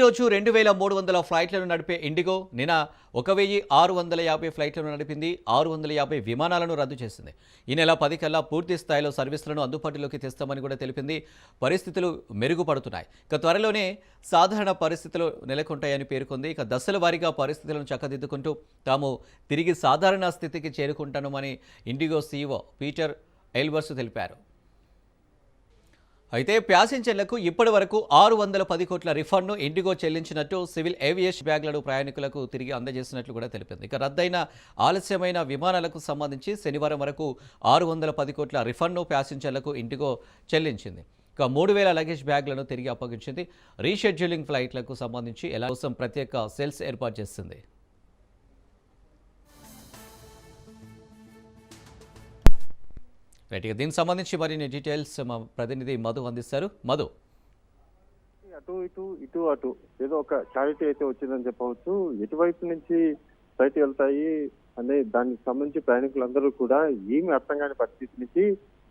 ప్రతిరోజు రెండు వేల మూడు వందల ఫ్లైట్లను నడిపే ఇండిగో నిన్న ఒక వెయ్యి ఆరు వందల యాభై ఫ్లైట్లను నడిపింది ఆరు వందల యాభై విమానాలను రద్దు చేసింది. ఈ నెల పది కల్లా పూర్తి స్థాయిలో సర్వీసులను అందుబాటులోకి తెస్తామని కూడా తెలిపింది. పరిస్థితులు మెరుగుపడుతున్నాయి. ఇక త్వరలోనే సాధారణ పరిస్థితులు నెలకొంటాయని పేర్కొంది. ఇక దశల వారీగా పరిస్థితులను చక్కదిద్దుకుంటూ తాము తిరిగి సాధారణ స్థితికి చేరుకుంటామని ఇండిగో సీఈఓ పీటర్ ఎల్బర్స్ తెలిపారు. అయితే ప్యాసింజర్లకు ఇప్పటి వరకు ఆరు వందల పది కోట్ల రిఫండ్ను ఇండిగో చెల్లించినట్టు సివిల్ ఏవియేషన్ బ్యాగ్లను ప్రయాణికులకు తిరిగి అందజేసినట్లు కూడా తెలిపింది. ఇక రద్దయిన ఆలస్యమైన విమానాలకు సంబంధించి శనివారం వరకు ఆరు వందల పది కోట్ల రిఫండ్ను ప్యాసింజర్లకు ఇండిగో చెల్లించింది. ఇక మూడు వేల లగేజ్ బ్యాగ్లను తిరిగి అప్పగించింది. రీషెడ్యూలింగ్ ఫ్లైట్లకు సంబంధించి ఎలా కోసం ప్రత్యేక సెల్స్ ఏర్పాటు చేస్తుంది. రైట్ ఇక దీనికి సంబంధించి మరిన్ని డీటెయిల్స్ మా ప్రతినిధి మధు అందిస్తారు. మధు. అటు ఇటు ఇటు అటు. ఏదో ఒక క్లారిటీ అయితే వచ్చిందని చెప్పవచ్చు. ఎటువైపు నుంచి బయట వెళ్తాయి అనే దానికి సంబంధించి ప్రయాణికులందరూ కూడా ఏమి అర్థం కాని పరిస్థితి నుంచి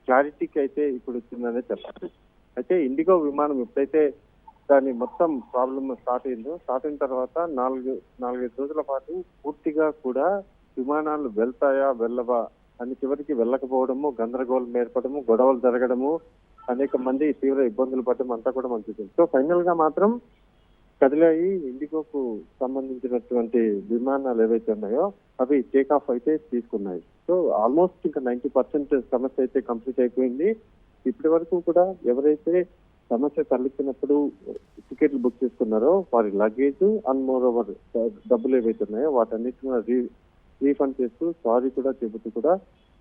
క్లారిటీకి అయితే ఇప్పుడు వచ్చిందనే చెప్పాలి. అయితే ఇండిగో విమానం ఎప్పుడైతే దాని మొత్తం ప్రాబ్లమ్ స్టార్ట్ అయిందో స్టార్ట్ అయిన తర్వాత నాలుగు నాలుగైదు రోజుల పాటు పూర్తిగా కూడా విమానాలు వెళ్తాయా వెళ్ళవా అని చివరికి వెళ్ళకపోవడము గందరగోళం ఏర్పడము గొడవలు జరగడము అనేక మంది తీవ్ర ఇబ్బందులు పడడం అంతా కూడా మంచిది సో ఫైనల్గా మాత్రం కదిలాయి ఇండిగోకు సంబంధించినటువంటి విమానాలు ఏవైతే ఉన్నాయో అవి టేక్ ఆఫ్ అయితే తీసుకున్నాయి. సో ఆల్మోస్ట్ ఇంకా నైన్టీ పర్సెంట్ సమస్య అయితే కంప్లీట్ అయిపోయింది. ఇప్పటి వరకు కూడా ఎవరైతే సమస్య తలెత్తినప్పుడు టికెట్లు బుక్ చేసుకున్నారో వారి లగేజ్ అండ్ మోర్ ఓవర్ డబ్బులు ఏవైతే ఉన్నాయో వాటన్నిటిని రీ రీఫండ్ చేస్తూ సారీ కూడా చెబుతూ కూడా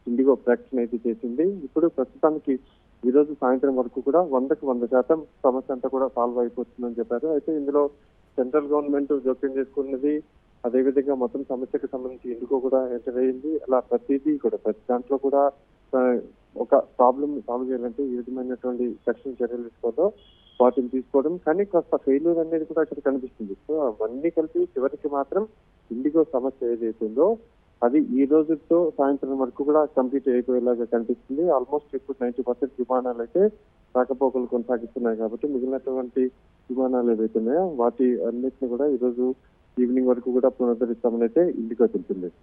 ఇండిగో ప్రకటన అయితే చేసింది. ఇప్పుడు ప్రస్తుతానికి ఈ రోజు సాయంత్రం వరకు కూడా వందకు వంద శాతం సమస్య అంతా కూడా సాల్వ్ అయిపోతుందని చెప్పారు. అయితే ఇందులో సెంట్రల్ గవర్నమెంట్ జోక్యం చేసుకున్నది అదేవిధంగా మొత్తం సమస్యకు సంబంధించి ఇండిగో కూడా ఎంటర్ అయ్యింది అలా ప్రతిదీ కూడా ప్రతి దాంట్లో కూడా ఒక ప్రాబ్లం సాల్వ్ చేయాలంటే ఈ విధమైనటువంటి కఠిన చర్యలు తీసుకోవడం వాటిని తీసుకోవడం. కానీ కాస్త ఫెయిల్యూర్ అనేది కూడా ఇక్కడ కనిపిస్తుంది. సో అవన్నీ కలిపి చివరికి మాత్రం ఇండిగో సమస్య ఏదైతుందో అది ఈ రోజుతో సాయంత్రం వరకు కూడా కంప్లీట్ అయిపోయేలాగా కనిపిస్తుంది. ఆల్మోస్ట్ ఇప్పుడు నైన్టీ పర్సెంట్ విమానాలు అయితే రాకపోకలు కొనసాగిస్తున్నాయి కాబట్టి మిగిలినటువంటి విమానాలు ఏవైతున్నాయో వాటి అన్నిటిని కూడా ఈ రోజు ఈవినింగ్ వరకు కూడా పునరుద్ధరిస్తామని అయితే ఇండిగో తెలిపింది